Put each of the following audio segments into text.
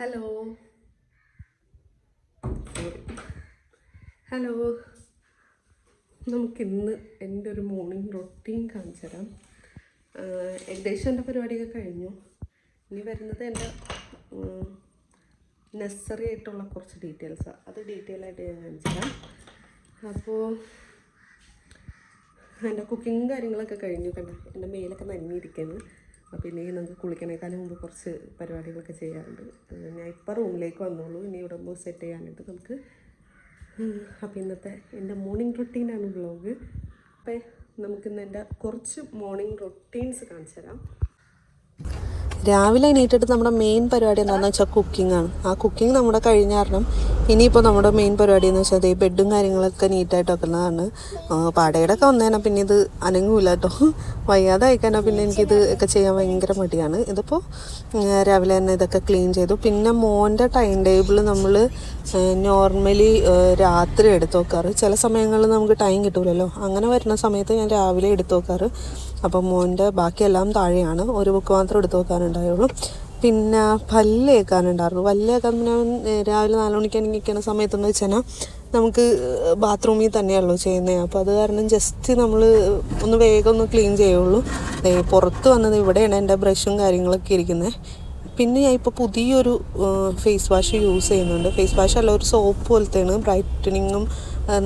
Hello hello നമുക്കിന്ന് എന്റെ ഒരു മോർണിംഗ് റൊട്ടീൻ കാണിച്ചു തരാം. ഏകദേശം എന്റെ പരിപാടിയൊക്കെ കഴിഞ്ഞു. ഇനി വരുന്നത് എന്റെ നെസറി ആയിട്ടുള്ള കുറച്ച് ഡീറ്റെയിൽസാണ് അത് ഡീറ്റെയിൽ ആയിട്ട് ഞാൻ കാണിച്ചു തരാം. അപ്പോൾ എന്റെ കുക്കിംഗ് കാര്യങ്ങളൊക്കെ കഴിഞ്ഞു കണ്ട? എന്റെ മേലൊക്കെ നനഞ്ഞിരിക്കുന്നു. അപ്പോൾ ഇനി നമുക്ക് കുളിക്കണേക്കാളും മുമ്പ് കുറച്ച് പരിപാടികളൊക്കെ ചെയ്യാറുണ്ട് ഞാൻ ഇപ്പോൾ റൂമിലേക്ക് വന്നോളൂ. ഇനി ഇവിടെ പോയി സെറ്റ് ചെയ്യാനായിട്ട് നമുക്ക് അപ്പോൾ ഇന്നത്തെ എന്റെ മോർണിംഗ് റൊട്ടീനാണ് വ്ളോഗ് അപ്പോൾ നമുക്കിന്ന് എന്റെ കുറച്ച് മോർണിംഗ് റൊട്ടീൻസ് കാണിച്ചു തരാം രാവിലെ എണീറ്റിട്ട് നമ്മുടെ മെയിൻ പരിപാടി എന്താണെന്ന് വെച്ചാൽ കുക്കിംഗ് ആണ്. ആ കുക്കിംഗ് നമ്മുടെ കഴിഞ്ഞ കാരണം ഇനിയിപ്പോൾ നമ്മുടെ മെയിൻ പരിപാടി എന്ന് വെച്ചാൽ ഈ ബെഡും കാര്യങ്ങളൊക്കെ നീറ്റായിട്ട് വെക്കുന്നതാണ്. പാടയുടെയൊക്കെ വന്നേനാ പിന്നെ ഇത് അനങ്ങൂല കേട്ടോ വയ്യാതെ അയക്കാനാ പിന്നെ എനിക്കിത് ഒക്കെ ചെയ്യാൻ ഭയങ്കര മടിയാണ്. ഇതിപ്പോൾ രാവിലെ തന്നെ ഇതൊക്കെ ക്ലീൻ ചെയ്തു. പിന്നെ മോന്റെ ടൈം ടേബിൾ നമ്മൾ നോർമലി രാത്രി എടുത്ത് നോക്കാറ് ചില സമയങ്ങളിൽ നമുക്ക് ടൈം കിട്ടൂലല്ലോ. അങ്ങനെ വരുന്ന സമയത്ത് ഞാൻ രാവിലെ എടുത്ത് നോക്കാറ് അപ്പം മോന്റെ ബാക്കിയെല്ലാം താഴെയാണ്. ഒരു ബുക്ക് മാത്രം എടുത്ത് വെക്കാനുണ്ടായുള്ളൂ. പിന്നെ പല്ല് കേൾക്കാനുണ്ടായിരുന്നു പല്ല് കേൾക്കാൻ പിന്നെ രാവിലെ നാല് മണിക്ക് എണീക്കുന്ന സമയത്തെന്ന് വെച്ചാൽ നമുക്ക് ബാത്റൂമിൽ തന്നെയാണല്ലോ ചെയ്യുന്നത് അപ്പോൾ അത് കാരണം ജസ്റ്റ് നമ്മൾ ഒന്ന് വേഗം ഒന്ന് ക്ലീൻ ചെയ്യുള്ളൂ. പുറത്ത് വന്നത് ഇവിടെയാണ് എന്റെ ബ്രഷും കാര്യങ്ങളൊക്കെ ഇരിക്കുന്നത്. പിന്നെ ഞാൻ ഇപ്പോൾ പുതിയൊരു ഫേസ് വാഷ് യൂസ് ചെയ്യുന്നുണ്ട്. ഫേസ് വാഷ് അല്ല ഒരു സോപ്പ് പോലത്തെയാണ്. ബ്രൈറ്റനിങ്ങും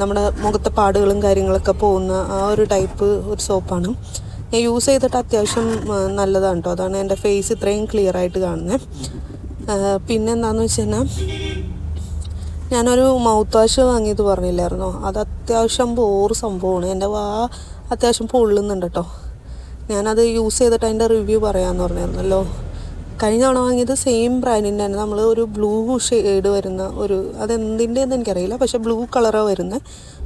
നമ്മുടെ മുഖത്തെ പാടുകളും കാര്യങ്ങളൊക്കെ പോകുന്ന ആ ഒരു ടൈപ്പ് ഒരു സോപ്പാണ് ഞാൻ യൂസ് ചെയ്തിട്ട് അത്യാവശ്യം നല്ലതാണ് കേട്ടോ അതാണ് എന്റെ ഫേസ് ഇത്രയും ക്ലിയർ ആയിട്ട് കാണുന്നത് പിന്നെ എന്താണെന്ന് വെച്ച് കഴിഞ്ഞാൽ ഞാനൊരു മൗത്ത് വാഷ് വാങ്ങിയത് പറഞ്ഞില്ലായിരുന്നോ? അത് അത്യാവശ്യം ബോറ് സംഭവമാണ്. എന്റെ വാ അത്യാവശ്യം പൊള്ളുന്നുണ്ട് കേട്ടോ ഞാനത് യൂസ് ചെയ്തിട്ട് അതിന്റെ റിവ്യൂ പറയാമെന്ന് പറഞ്ഞായിരുന്നല്ലോ. കഴിഞ്ഞ തവണ വാങ്ങിയത് സെയിം ബ്രാൻഡിന്റെ തന്നെ. നമ്മൾ ഒരു ബ്ലൂ ഷെയ്ഡ് വരുന്ന ഒരു അതെന്തിന്റെ എന്ന് എനിക്കറിയില്ല. പക്ഷെ ബ്ലൂ കളറാണ് വരുന്നത്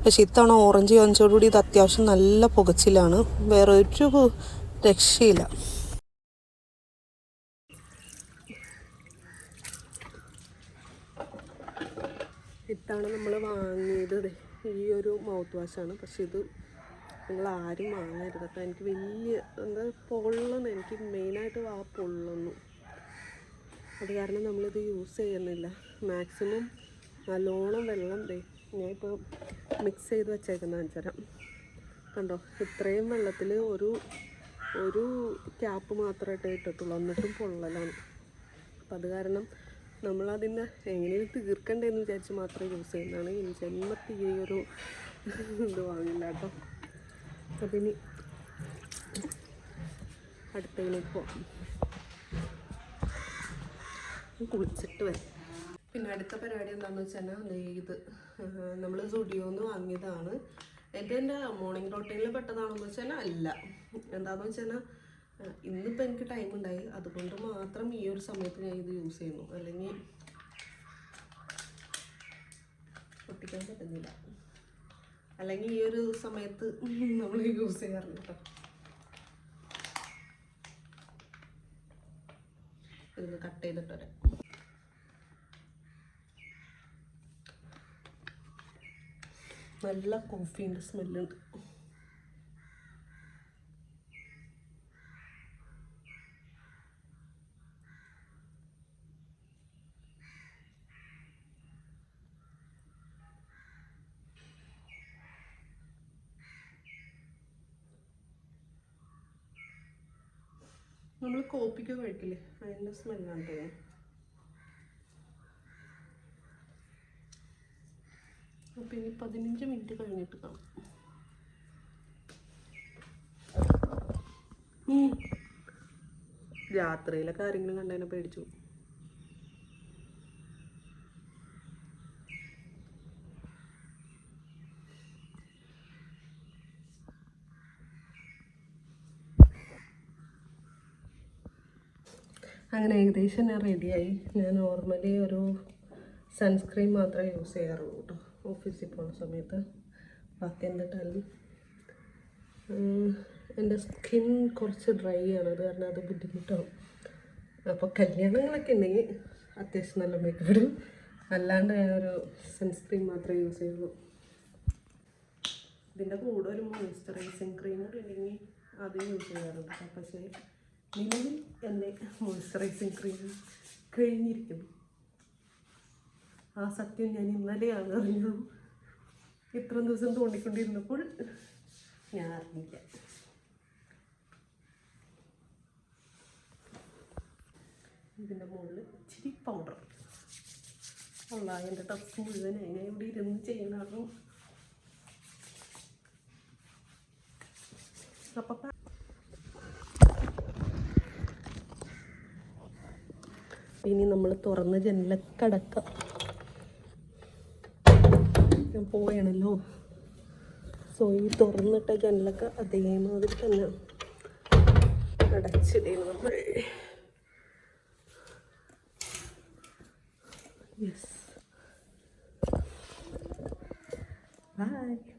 പക്ഷെ ഇത്തവണ ഓറഞ്ച് കാണിച്ചോടുകൂടി ഇത് അത്യാവശ്യം നല്ല പുകച്ചിലാണ്. വേറെ ഒരു രക്ഷയില്ല. ഇത്തവണ നമ്മൾ വാങ്ങിയത് ഈ ഒരു മൗത്ത് വാഷാണ് പക്ഷെ ഇത് നിങ്ങൾ ആരും വാങ്ങരുത് കേട്ടോ. എനിക്ക് വലിയ എന്താ പൊള്ളണം എനിക്ക് മെയിനായിട്ട് വാ പൊള്ളുന്നു. അത് കാരണം നമ്മളിത് യൂസ് ചെയ്യുന്നില്ല. മാക്സിമം നല്ലോണം വെള്ളം ഞാൻ ഇപ്പോൾ മിക്സ് ചെയ്ത് വെച്ചേക്കുന്ന അഞ്ചരം കണ്ടോ ഇത്രയും വെള്ളത്തിൽ ഒരു ഒരു ക്യാപ്പ് മാത്രമായിട്ടേ ഇട്ടിട്ടുള്ളൂ. എന്നിട്ടും പൊള്ളലാണ്. അപ്പം അത് കാരണം നമ്മളതിനെ എങ്ങനെയും തീർക്കണ്ടേന്ന് വിചാരിച്ച് മാത്രമേ യൂസ് ചെയ്യുന്നതാണ്. ഇനി ജന്മത്തി ഈ ഒരു ഇത് വാങ്ങില്ല കേട്ടോ. അപ്പം ഇനി അടുത്തതിലേക്ക് പോവാം. കുളിച്ചിട്ട് വരാം. പിന്നെ അടുത്ത പരിപാടി എന്താണെന്ന് വെച്ചാൽ ഇത് നമ്മൾ സുഡിയോന്ന് വാങ്ങിയതാണ്. എന്റെ എന്റെ മോർണിംഗ് റൊട്ടീനിൽ പെട്ടതാണെന്ന് വെച്ചാൽ അല്ല. എന്താണെന്ന് വെച്ചാൽ ഇന്നിപ്പോൾ എനിക്ക് ടൈം ഉണ്ടായി. അതുകൊണ്ട് മാത്രം ഈ ഒരു സമയത്ത് ഞാൻ ഇത് യൂസ് ചെയ്യുന്നു. അല്ലെങ്കിൽ ഒട്ടിക്കാൻ പറ്റുന്നില്ല. അല്ലെങ്കിൽ ഈ ഒരു സമയത്ത് നമ്മൾ യൂസ് ചെയ്യാറില്ല കേട്ടോ ഇതൊന്ന് കട്ട് ചെയ്തിട്ട് നല്ല കോഫീന്റെ സ്മെല്ലുണ്ട് നമ്മൾ കോപ്പിക്ക് കഴിക്കില്ലേ? അതിന്റെ സ്മെല്ലാണ് ഇനി പതിനഞ്ച് മിനിറ്റ് കഴിഞ്ഞിട്ട് കാണാം. രാത്രിയിലൊക്കെ ആരെങ്കിലും കണ്ടതിനെ പേടിച്ചു. അങ്ങനെ ഏകദേശം ഞാൻ റെഡിയായി ഞാൻ നോർമലി ഒരു സൺസ്ക്രീൻ മാത്രമേ യൂസ് ചെയ്യാറുള്ളൂ കേട്ടോ. ഓഫീസിൽ പോകുന്ന സമയത്ത് ബാക്കി എന്നിട്ടാലും എന്റെ സ്കിൻ കുറച്ച് ഡ്രൈ ആണ്. അത് കാരണം അത് ബുദ്ധിമുട്ടാവും. അപ്പോൾ കല്യാണങ്ങളൊക്കെ ഉണ്ടെങ്കിൽ അത്യാവശ്യം നല്ല മേക്കപ്പ് ഇടും. അല്ലാണ്ട് ഒരു സൺസ്ക്രീൻ മാത്രമേ യൂസ് ചെയ്യുള്ളൂ. ഇതിന്റെ കൂടെ ഒരു മോയ്സ്ചറൈസിങ് ക്രീം കൂടി ഉണ്ടെങ്കിൽ അത് യൂസ് ചെയ്യാറുണ്ട്. പക്ഷേ നിലവിൽ എന്റെ മോയ്സ്ചറൈസിങ് ക്രീം കഴിഞ്ഞിരിക്കുന്നു. ആ സത്യം ഞാൻ ഇന്നലെയാണ് അറിഞ്ഞത് ഇത്ര ദിവസം തോണ്ടിക്കൊണ്ടിരുന്നപ്പോൾ ഞാൻ അറിഞ്ഞില്ല. ഇതിന്റെ മുകളിൽ ഇച്ചിരി പൗഡർ ഉള്ള എന്റെ ടഫ് മുഴുവൻ അതിനെ ഇവിടെ ഇരുന്ന് ചെയ്യണം അപ്പം ഇനി നമ്മൾ തുറന്ന ജനലൊക്കെ അടക്കാം. ഞാൻ പോവുകയാണല്ലോ സോ ഈ തുറന്നിട്ട ജനലൊക്കെ അതേമാതിരി തന്നെ അടച്ചിടണം നമ്മൾ യെസ് ബൈ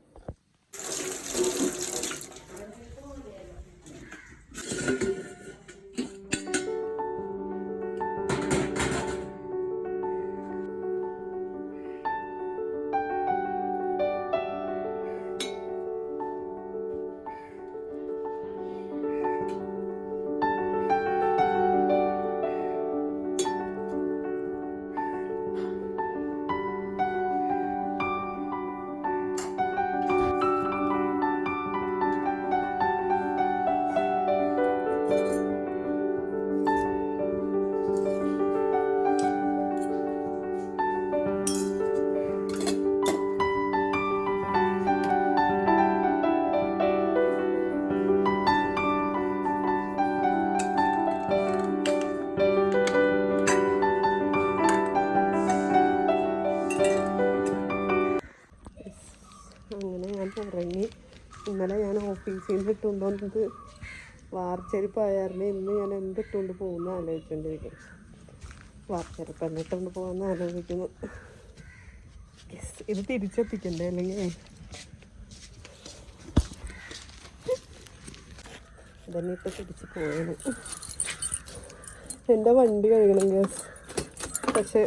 ഞാൻ തുടങ്ങി. ഇന്നലെ ഞാൻ ഓഫീസിൽ നിന്ന് ഇട്ടുകൊണ്ടുവന്നത് വാർച്ചെരിപ്പായായിരുന്നു ഇന്ന് ഞാൻ എന്തിട്ടുകൊണ്ട് പോകുന്ന ആലോചിച്ചുകൊണ്ടിരിക്കും വാർച്ചെരിപ്പ് എന്നിട്ടുകൊണ്ട് പോകുന്ന ആലോചിക്കുന്നു. ഇത് തിരിച്ചെത്തിക്കണ്ടേ? അല്ലെങ്കിൽ ഇതന്നെ ഇപ്പം തിരിച്ച് പോയാണ് എന്റെ വണ്ടി കഴുകണം ഗ്യാസ് പക്ഷേ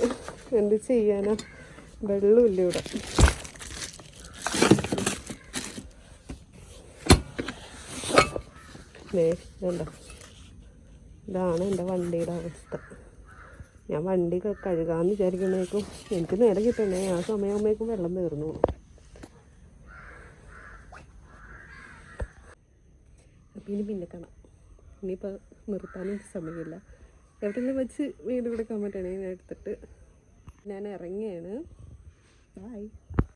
എന്ത് ചെയ്യാനാ? വെള്ളമില്ല ഇവിടെ. ദേ ഇതുണ്ടോ. ഇതാണ് എന്റെ വണ്ടിയുടെ അവസ്ഥ. ഞാൻ വണ്ടി കഴുകാമെന്ന് വിചാരിക്കുമ്പോഴേക്കും എനിക്ക് നേരം കിട്ടണേ ആ സമയമാകുമ്പോഴേക്കും വെള്ളം തീർന്നു. അപ്പം ഇനി പിന്നെ കാണാം. ഇനിയിപ്പോൾ നിർത്താനും സമയമില്ല. എവിടെയെങ്കിലും വെച്ച് വീട് കൊടുക്കാൻ പറ്റണേ ഞാൻ എടുത്തിട്ട് ഞാൻ ഇറങ്ങിയാണ്. ബായ്